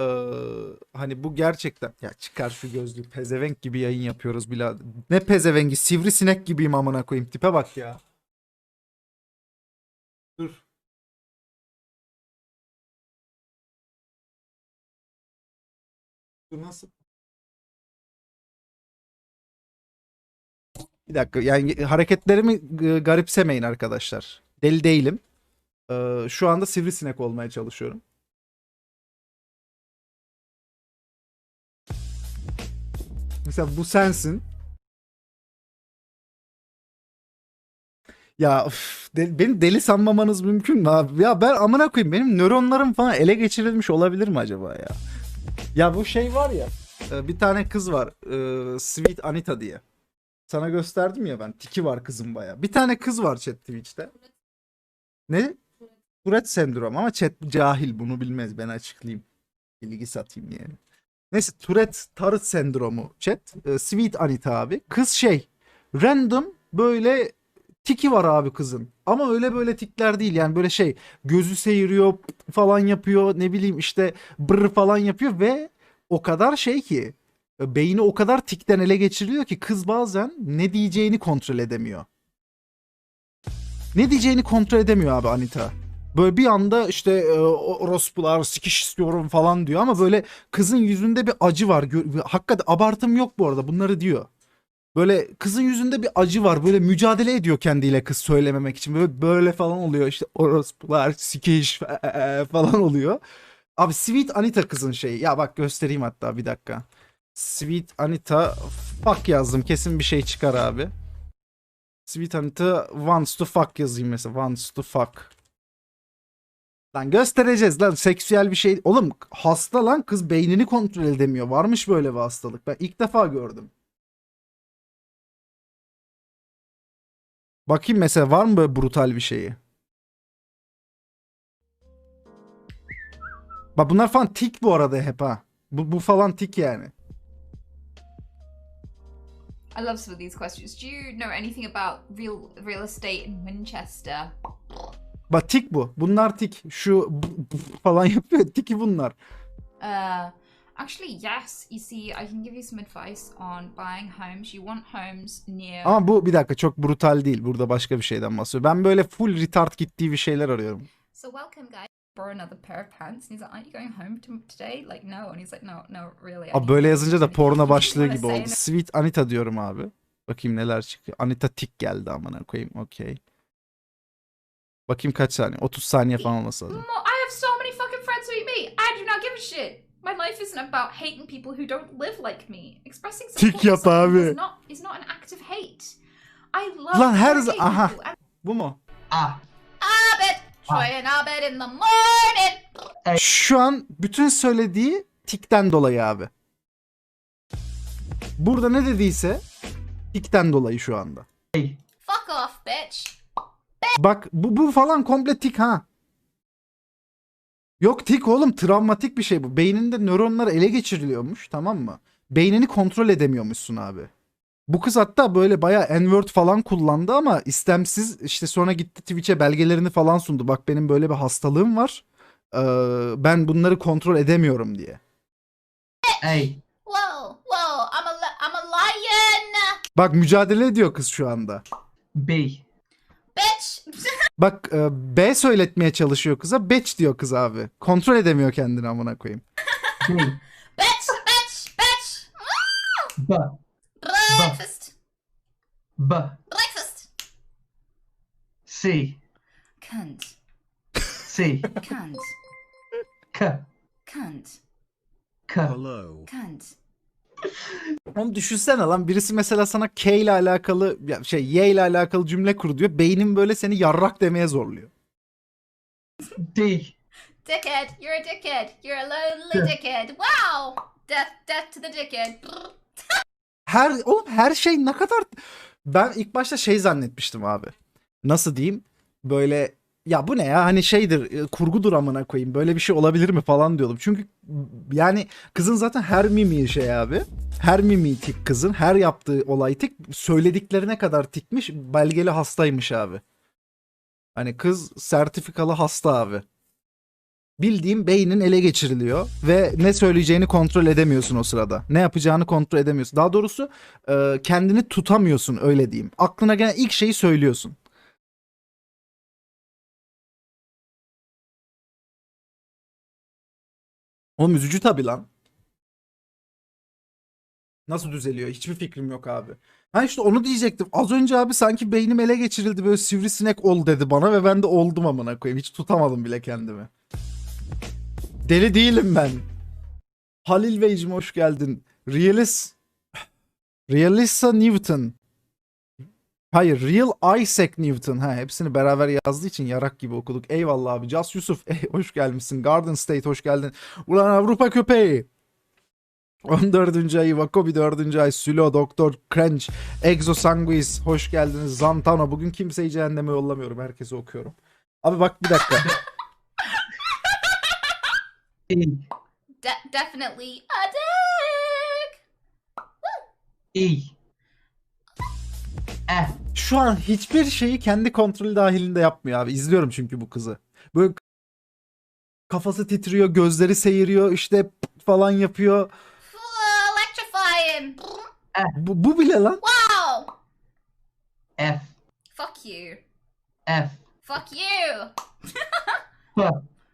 Ee, hani bu gerçekten ya çıkar şu gözlüğü pezevenk gibi yayın yapıyoruz bile. Ne pezevengi sivrisinek gibiyim amına koyayım tipe bak ya. Dur. Dur nasıl? Bir dakika yani hareketlerimi e, garipsemeyin arkadaşlar. Deli değilim. Ee, şu anda sivrisinek olmaya çalışıyorum. Mesela bu sensin. Ya üf, de- beni deli sanmamanız mümkün mü abi? Ya ben amına koyayım benim nöronlarım falan ele geçirilmiş olabilir mi acaba ya? Ya bu şey var ya e, bir tane kız var e, Sweet Anita diye. Sana gösterdim ya ben tiki var kızın baya. Bir tane kız var chat Twitch'te. Ne? Tourette sendromu ama chat cahil bunu bilmez ben açıklayayım. Bilgi satayım yani. Neyse Tourette tarıt sendromu chat. E, Sweet Anita abi. Kız şey random böyle tiki var abi kızın. Ama öyle böyle tikler değil yani böyle şey gözü seyiriyor falan yapıyor ne bileyim işte brr falan yapıyor ve o kadar şey ki e, beyni o kadar tikten ele geçiriliyor ki kız bazen ne diyeceğini kontrol edemiyor. Ne diyeceğini kontrol edemiyor abi Anita. Böyle bir anda işte e, orospular sikiş istiyorum falan diyor ama böyle kızın yüzünde bir acı var. Hakikaten abartım yok bu arada bunları diyor. Böyle kızın yüzünde bir acı var. Böyle mücadele ediyor kendiyle kız söylememek için. Böyle böyle falan oluyor. İşte orospular sikiş falan oluyor. Abi Sweet Anita kızın şeyi. Ya bak göstereyim hatta bir dakika. Sweet Anita fuck yazdım. Kesin bir şey çıkar abi. Sweet Anita wants to fuck yazayım mesela. Wants to fuck. Lan göstereceğiz lan seksüel bir şey. Oğlum hasta lan kız beynini kontrol edemiyor. Varmış böyle bir hastalık. Ben ilk defa gördüm. Bakayım mesela var mı böyle brutal bir şeyi? Bak bunlar falan tik bu arada hep ha. Bu, bu falan tik yani. I love some of these questions. Do you know anything about real real estate in Winchester? Bak tik bu. Bunlar tik. Şu falan yapıyor. Tiki bunlar. Uh, actually, yes. You see, I can give you some advice on buying homes. You want homes near. Ama bu bir dakika çok brutal değil. Burada başka bir şeyden bahsediyor. Ben böyle full retard gittiği bir şeyler arıyorum. So welcome, guys. Borrow another pair of pants. And he's like, "Aren't you going home to- today?" Like, no. And he's like, "No, no, really." Abi böyle yazınca da finish." porno başlığı gibi oldu. Sweet Anita diyorum abi. Bakayım neler çıkıyor. Anita tik geldi amına koyayım. Okey. Bakayım kaç saniye? 30 saniye falan olması lazım. I have so many fucking friends who eat meat. I do not give a shit. My life isn't about hating people who don't live like me. Expressing support Tik yap abi. is not is not an act of hate. I love Lan her za- aha. people and Bu mu? Ah, Abed, Troy and Abed in the morning. Şu an bütün söylediği tikten dolayı abi. Burada ne dediyse tikten dolayı şu anda. hey, Fuck off, bitch. Bak bu, bu falan komple tik ha. Yok tik oğlum travmatik bir şey bu. Beyninde nöronlar ele geçiriliyormuş tamam mı? Beynini kontrol edemiyormuşsun abi. Bu kız hatta böyle bayağı N-word falan kullandı ama istemsiz işte sonra gitti Twitch'e belgelerini falan sundu. Bak benim böyle bir hastalığım var. Ee, ben bunları kontrol edemiyorum diye. hey, Whoa, whoa, I'm a I'm a lion, Bak mücadele ediyor kız şu anda. B, bitch. Bak e, B söyletmeye çalışıyor kıza. Bitch diyor kız abi. Kontrol edemiyor kendini amına koyayım. B, bitch, bitch, bitch. B, Breakfast, B, breakfast. C, Cunt, C, cunt, K, cunt, K, cunt. Onu düşünsene lan birisi mesela sana K ile alakalı ya şey Y ile alakalı cümle kur diyor. Beynin böyle seni yarrak demeye zorluyor. D, Dickhead, you're a dickhead. You're a lonely dickhead. Wow. Death, death to the dickhead. Her oğlum her şey ne kadar ben ilk başta şey zannetmiştim abi. Nasıl diyeyim? Böyle ya bu ne ya hani şeydir e, kurgudur amına koyayım böyle bir şey olabilir mi falan diyordum. Çünkü yani kızın zaten her mimiği şey abi. Her mimiği tik kızın. Her yaptığı olay tik. Söylediklerine kadar tikmiş. Belgeli hastaymış abi. Hani kız sertifikalı hasta abi. bildiğin beynin ele geçiriliyor ve ne söyleyeceğini kontrol edemiyorsun o sırada. Ne yapacağını kontrol edemiyorsun. Daha doğrusu e, kendini tutamıyorsun öyle diyeyim. Aklına gelen ilk şeyi söylüyorsun. Oğlum üzücü tabii lan. Nasıl düzeliyor? Hiçbir fikrim yok abi. Ha işte onu diyecektim. Az önce abi sanki beynim ele geçirildi böyle sivrisinek ol dedi bana ve ben de oldum amına koyayım. Hiç tutamadım bile kendimi. Deli değilim ben. Halil Beyciğim hoş geldin. Realis Realissa Newton. Hayır, Real Isaac Newton. Ha, hepsini beraber yazdığı için yarak gibi okuduk. Eyvallah abi. Cas Yusuf, ey, hoş gelmişsin. Garden State hoş geldin. Ulan Avrupa köpeği. 14. ayı Vakobi 4. ay Sülo Doktor Crench Exo Sanguis hoş geldiniz Zantano bugün kimseyi cehenneme yollamıyorum herkese okuyorum abi bak bir dakika. De- definitely a dick. E. F. şu an hiçbir şeyi kendi kontrolü dahilinde yapmıyor abi izliyorum çünkü bu kızı böyle kafası titriyor gözleri seyiriyor işte falan yapıyor Ugh, Electrifying. bu, bu bile lan Wow. F. Fuck you. F. Fuck you. F.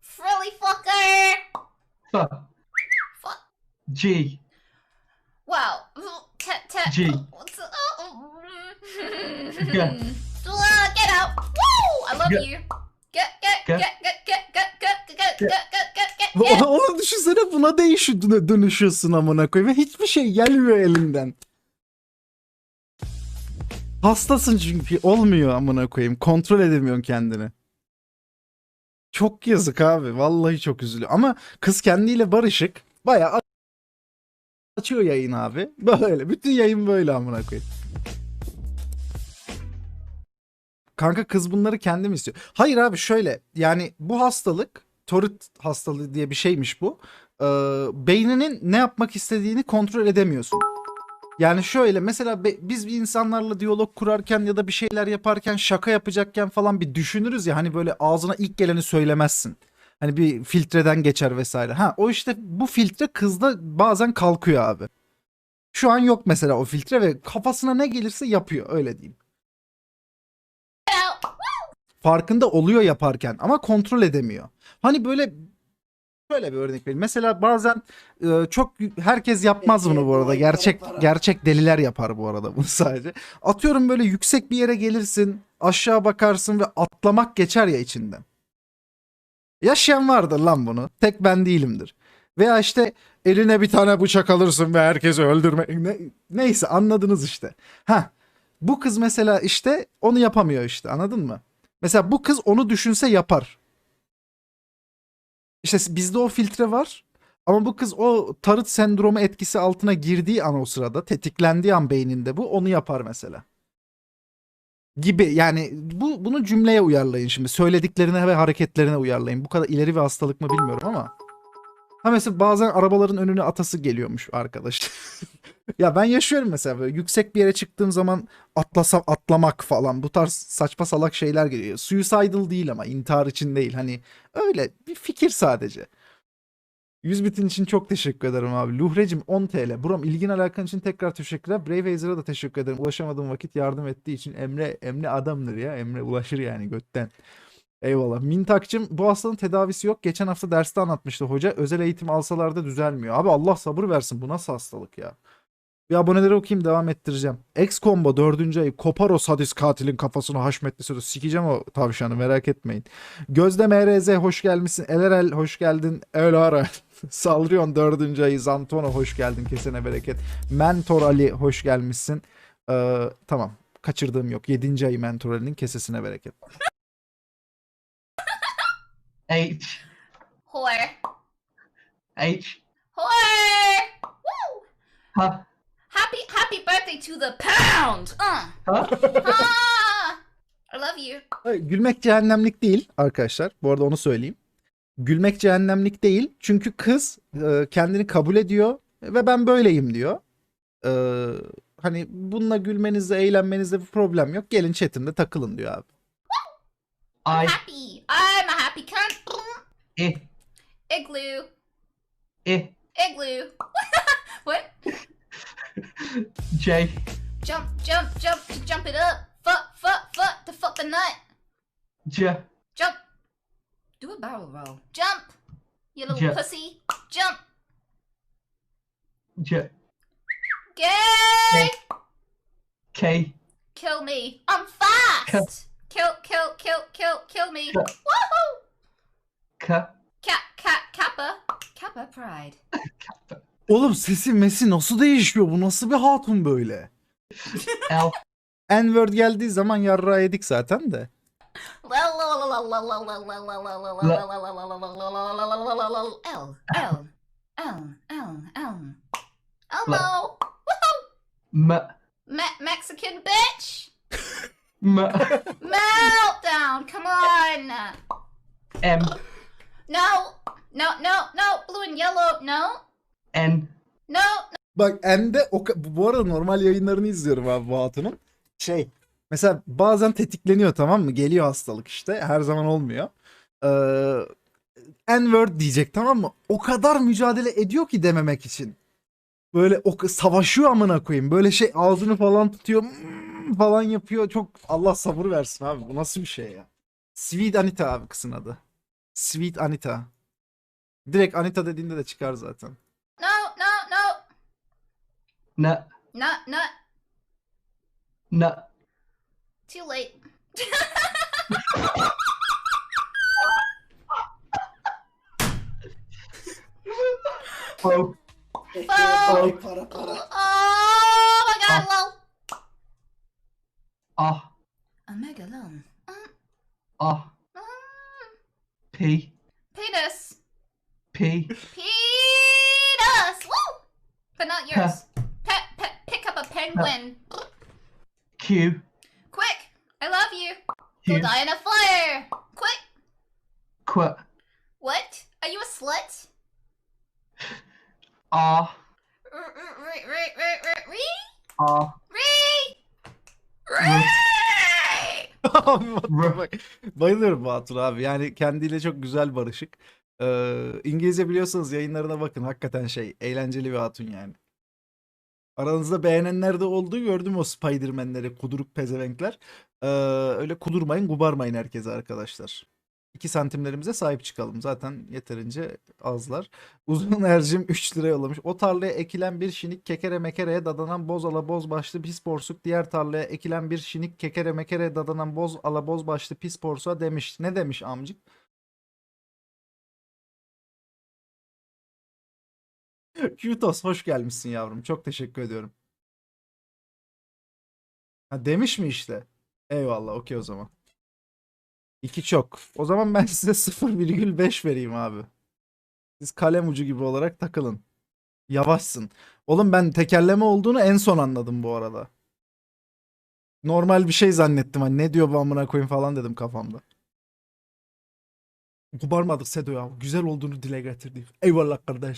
Frilly fucker. F. Fuck. G. Wow. T- t- G. Yeah. Get out. Woo! I love Get- you. Get get get Get- get get get get get get Get- get get get get. Onu düşünsene buna değişiyor dönüşüyorsun amına koyayım ve hiçbir şey gelmiyor elinden. Hastasın çünkü olmuyor amına koyayım. Kontrol edemiyorsun kendini. Çok yazık abi. Vallahi çok üzülüyor. Ama kız kendiyle barışık. Bayağı açıyor yayın abi. Böyle. Bütün yayın böyle amına koyayım. Kanka kız bunları kendi mi istiyor? Hayır abi şöyle yani bu hastalık Tourette hastalığı diye bir şeymiş bu. Ee, beyninin ne yapmak istediğini kontrol edemiyorsun. Yani şöyle mesela be- biz bir insanlarla diyalog kurarken ya da bir şeyler yaparken şaka yapacakken falan bir düşünürüz ya hani böyle ağzına ilk geleni söylemezsin. Hani bir filtreden geçer vesaire. Ha o işte bu filtre kızda bazen kalkıyor abi. Şu an yok mesela o filtre ve kafasına ne gelirse yapıyor öyle diyeyim. Farkında oluyor yaparken ama kontrol edemiyor. Hani böyle şöyle bir örnek vereyim. Mesela bazen e, çok herkes yapmaz bunu bu arada. Gerçek gerçek deliler yapar bu arada bunu sadece. Atıyorum böyle yüksek bir yere gelirsin, aşağı bakarsın ve atlamak geçer ya içinden. Yaşayan vardır lan bunu. Tek ben değilimdir. Veya işte eline bir tane bıçak alırsın ve herkesi öldürme. Ne- neyse anladınız işte. Ha. Bu kız mesela işte onu yapamıyor işte anladın mı? Mesela bu kız onu düşünse yapar. İşte bizde o filtre var. Ama bu kız o tarıt sendromu etkisi altına girdiği an o sırada tetiklendiği an beyninde bu onu yapar mesela. Gibi yani bu bunu cümleye uyarlayın şimdi. Söylediklerine ve hareketlerine uyarlayın. Bu kadar ileri bir hastalık mı bilmiyorum ama. Ha mesela bazen arabaların önüne atası geliyormuş arkadaş. ya ben yaşıyorum mesela böyle yüksek bir yere çıktığım zaman atlasam atlamak falan bu tarz saçma salak şeyler geliyor. Suicidal değil ama intihar için değil. Hani öyle bir fikir sadece. 100 bitin için çok teşekkür ederim abi. Luhrecim 10 TL. Buram ilgin alakan için tekrar teşekkürler. Brave Hazer'a da teşekkür ederim. Ulaşamadığım vakit yardım ettiği için. Emre Emre adamdır ya. Emre ulaşır yani götten. Eyvallah. Mintakçım bu hastalığın tedavisi yok. Geçen hafta derste anlatmıştı hoca. Özel eğitim alsalar da düzelmiyor. Abi Allah sabır versin. Bu nasıl hastalık ya? Bir aboneleri okuyayım devam ettireceğim. X Combo 4. ayı kopar o sadist katilin kafasını haşmetli sözü. Sikeceğim o tavşanı merak etmeyin. Gözde MRZ hoş gelmişsin. Elerel hoş geldin. Elara. Saldırıyorsun 4. ayı. Zantono hoş geldin. Kesene bereket. Mentor Ali hoş gelmişsin. Ee, tamam. Kaçırdığım yok. 7. ayı Mentor Ali'nin kesesine bereket. H. Whore. H. Whore. Woo! H. Happy happy birthday to the pound. Uh. H. Ah. I love you. Gülmek cehennemlik değil arkadaşlar. Bu arada onu söyleyeyim. Gülmek cehennemlik değil. Çünkü kız e, kendini kabul ediyor ve ben böyleyim diyor. E, hani bununla gülmenizde, eğlenmenizde bir problem yok. Gelin chatimde takılın diyor abi. I. Happy. I'm a happy cunt. E. Igloo. I. Igloo. what? J. Jump, jump, jump to jump it up. Fuck, fuck, fuck to fuck the nut. J. Jump. Do a barrel roll. Jump. You little pussy. Jump. J. Gay. K. Kill me. I'm fast. Kill, kill, kill, kill, kill me. Kill. Woohoo! K. Cat, cat, kappa. Kappa pride. Oğlum sesi mesi nasıl değişiyor? Bu nasıl bir hatun böyle? L. N-word geldiği zaman yarra yedik zaten de. L, L, L, L, L, L. Elmo. M. Me- Mexican bitch. M. Meltdown. Come on. M. No. No, no, no. Blue and yellow. No. N. No. Bak N'de o ka- bu arada normal yayınlarını izliyorum abi bu hatunun. Şey mesela bazen tetikleniyor tamam mı? Geliyor hastalık işte. Her zaman olmuyor. Ee, N-word diyecek tamam mı? O kadar mücadele ediyor ki dememek için. Böyle o savaşıyor amına koyayım. Böyle şey ağzını falan tutuyor "Mm" falan yapıyor. Çok Allah sabır versin abi. Bu nasıl bir şey ya? Sweet Anita abi kızın adı. Sweet Anita. Direkt Anita dediğinde de çıkar zaten. Nut. Nut, nut. Nut. Too late. Oh. Oh. Oh. para. oh my god, ah. lol. Ah. Omega lum. Ah. Um. P. Penis. P. penguin. Q. Quick. I love you. You'll Q. die in a fire. Quick. Qu. What? Are you a slut? R. R- r- Bayılıyorum Batur abi. Yani kendiyle çok güzel barışık. Ee, İngilizce biliyorsanız yayınlarına bakın. Hakikaten şey eğlenceli bir hatun yani. Aranızda beğenenler de oldu. Gördüm o Spiderman'leri, kuduruk pezevenkler. Ee, öyle kudurmayın, kubarmayın herkese arkadaşlar. 2 santimlerimize sahip çıkalım. Zaten yeterince azlar. Uzun Ercim 3 lira yollamış. O tarlaya ekilen bir şinik kekere mekereye dadanan boz ala boz başlı pis porsuk diğer tarlaya ekilen bir şinik kekere mekereye dadanan boz ala boz başlı pis porsuğa demiş. Ne demiş amcık? Qtos hoş gelmişsin yavrum. Çok teşekkür ediyorum. Ha demiş mi işte? Eyvallah okey o zaman. İki çok. O zaman ben size 0,5 vereyim abi. Siz kalem ucu gibi olarak takılın. Yavaşsın. Oğlum ben tekerleme olduğunu en son anladım bu arada. Normal bir şey zannettim. Hani ne diyor bu amına koyayım falan dedim kafamda. Kubarmadık Sedo ya. Güzel olduğunu dile getirdi. Eyvallah kardeş.